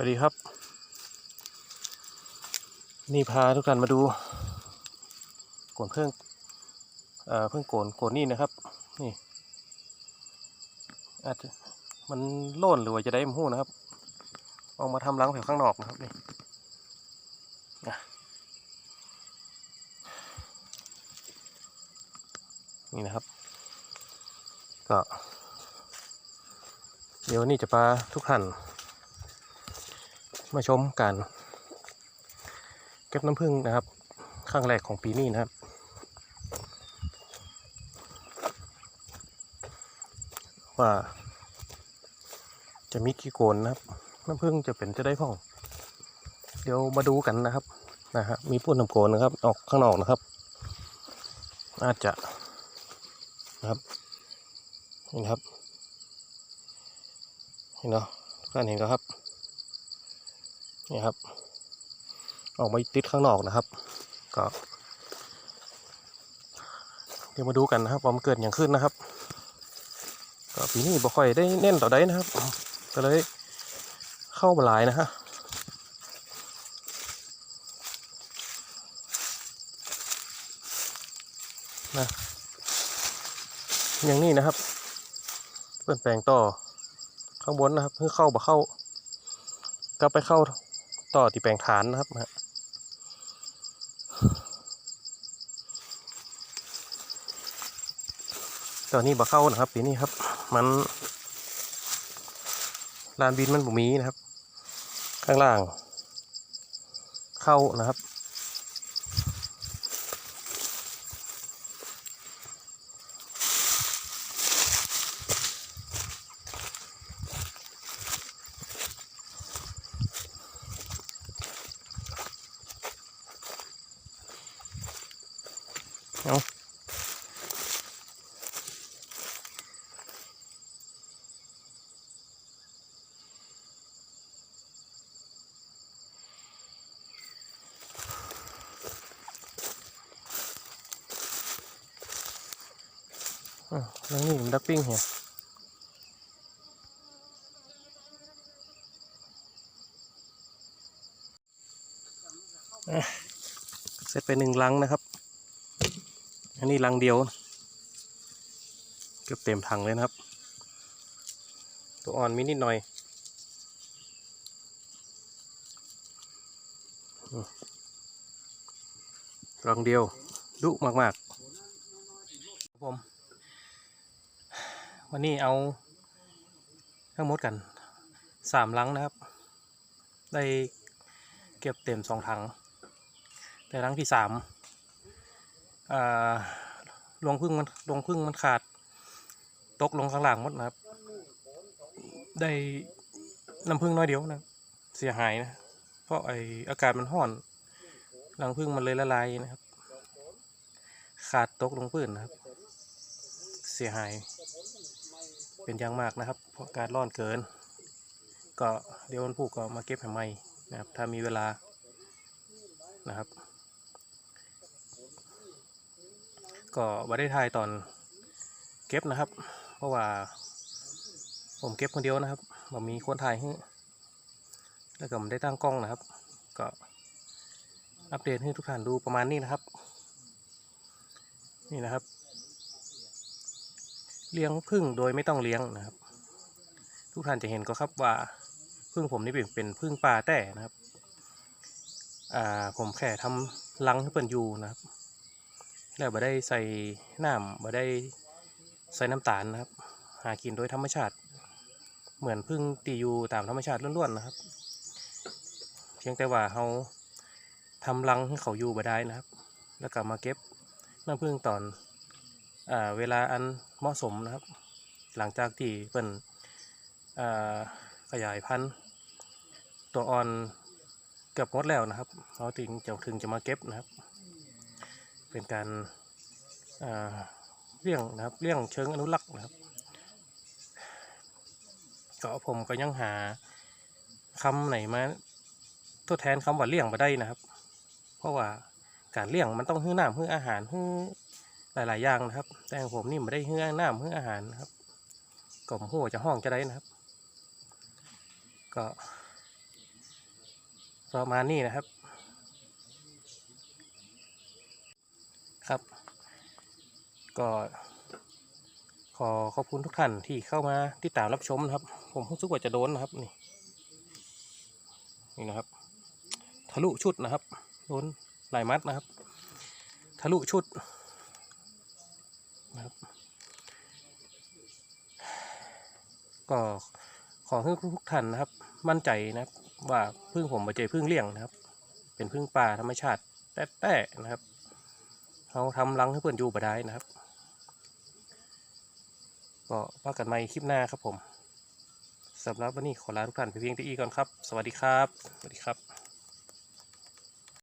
วัสดีครับ นี่พาทุกท่านมาดูโกนเพิ่งเอ่อเพิ่งโกนโกนนี่นะครับ นี่ อาจจะมันโล่นหรือว่าจะได้มหู้นะครับเอามาทำรังแถวข้างนอกนะครับนี่นี่นะครับ ก็ เดี๋ยววันนี้จะพาทุกท่าน มาชมการเก็บน้ำผึ้งนะครับครั้งแรกของปีนี้นะครับ ว่าจะมีกี่โกนนะครับ น้ำผึ้งจะเป็นจะได้พ่อง เดี๋ยวมาดูกันนะครับนะฮะมีพุ่นน้ำโกนนะครับ ออกข้างนอกนะครับ อาจจะนะครับนี่นครับเห็นเนาะทุกท่านเห็นก็ครับ นี่ครับ ออกมาติดข้างนอกนะครับ ก็ เดี๋ยวมาดูกันนะครับว่ามันเกิดอย่างขึ้นนะครับ ก็ปีนี้บ่ค่อยได้เน้นต่อได้นะครับ ก็เลยเข้ามาหลายนะฮะนะอย่างนี้นะครับ เปลี่ยนแปลงต่อข้างบนนะครับเพื่อเข้าบ่เข้าก็ไปเข้า ต่อที่แปลงฐานนะครับตอนนี้บ่เข้านะครับปีนี้ครับ มันลานบินมันบุมีนะครับ ข้างล่าง เข้านะครับ เอาแล้วนี่มันดักปิ้งเหี่ยอะเสร็จไปหนึ่งลังนะครับ อันนี้ลังเดียวเกือบเต็มถังเลยนะครับ ตัวอ่อนมีนิดหน่อยรังเดียวดุมากๆครับผมวันนี้เอาทั้งหมดกันสามลังนะครับ ได้เก็บเต็มสองถัง แต่ลังที่สาม ลงพึ่งมันลงพึ่งมันขาด ตกลงข้างล่างหมดนะครับ ได้น้ำพึ่งน้อยเดียวนะเสียหายนะ เพราะไออากาศมันห้อนรังพึ่งมันเลยละลายนะครับ ขาดตกลงพื้นนะครับ เสียหาย เป็นอย่างมากนะครับเพราะกาศร้อนเกิน ก็เดี๋ยววันพุธก็มาเก็บให้ใหม่นะครับ ถ้ามีเวลานะครับ ก็บ่ได้ถ่ายตอนเก็บนะครับ เพราะว่า ผมเก็บคนเดียวนะครับผมมีคนถ่ายให้แล้วก็ผมได้ตั้งกล้องนะครับ ก็อัปเดตให้ทุกท่านดูประมาณนี้นะครับ นี่นะครับ เลี้ยงพึ่งโดยไม่ต้องเลี้ยงนะครับ ทุกท่านจะเห็นก็ครับว่าพึ่งผมนี่เป็นเป็นพึ่งป่าแต่นะครับ อ่าผมแค่ทำรังให้เปิ่นอยู่นะครับ แล้วบ่ได้ใส่น้ำบ่ได้ใส่น้ำตาลนะครับ หากินโดยธรรมชาติ เหมือนพึ่งตีอยู่ตามธรรมชาติล้วนๆนะครับ เพียงแต่ว่าเราทำรังให้เขาอยู่บ่ได้นะครับ แล้วก็มาเก็บน้ำพึ่งตอนอเวลาอันเหมาะสมนะครับ หลังจากที่เปิ่นขยายพันธุ์ตัวอ่อนเกือบหมดแล้วนะครับเราถึงจะถึงจะมาเก็บนะครับ เป็นการเลี้ยงนะครับเลี้ยงเชิงอนุรักษ์นะครับก็ผมก็ยังหาคำไหนมาทดแทนคำว่าเลี้ยงมาได้นะครับ เพราะว่าการเลี้ยงมันต้องฮื้อน้ำฮื้ออาหารฮื้อหลาย ๆ อย่างนะครับ แต่ผมนี่ไม่ได้ฮื้อน้ำฮื้ออาหารนะครับก็มหัวจะห้องจะได้นะครับ ก็ประมาณนี้นะครับ ครับ ก็ขอขอบคุณทุกท่านที่เข้ามาติดตามรับชมนะครับ ผมรู้สึกว่าจะโดนนะครับนี่นี่นะครับ ทะลุชุดนะครับโดนหลายมัดนะครับ ทะลุชุดนะครับ ก็ขอให้ทุกท่านนะครับ มั่นใจนะครับว่าพึ่งผมมาเจอพึ่งเลี้ยงนะครับ เป็นพึ่งป่าธรรมชาติแต้ๆนะครับ เขาทำรังให้เพื่อนอยู่บ่ได้นะครับ ก็ว่ากันใหม่คลิปหน้าครับผมสำหรับวันนี้ขอลาทุกท่านไปเพียงเท่านี้ก่อนครับ สวัสดีครับ สวัสดีครับ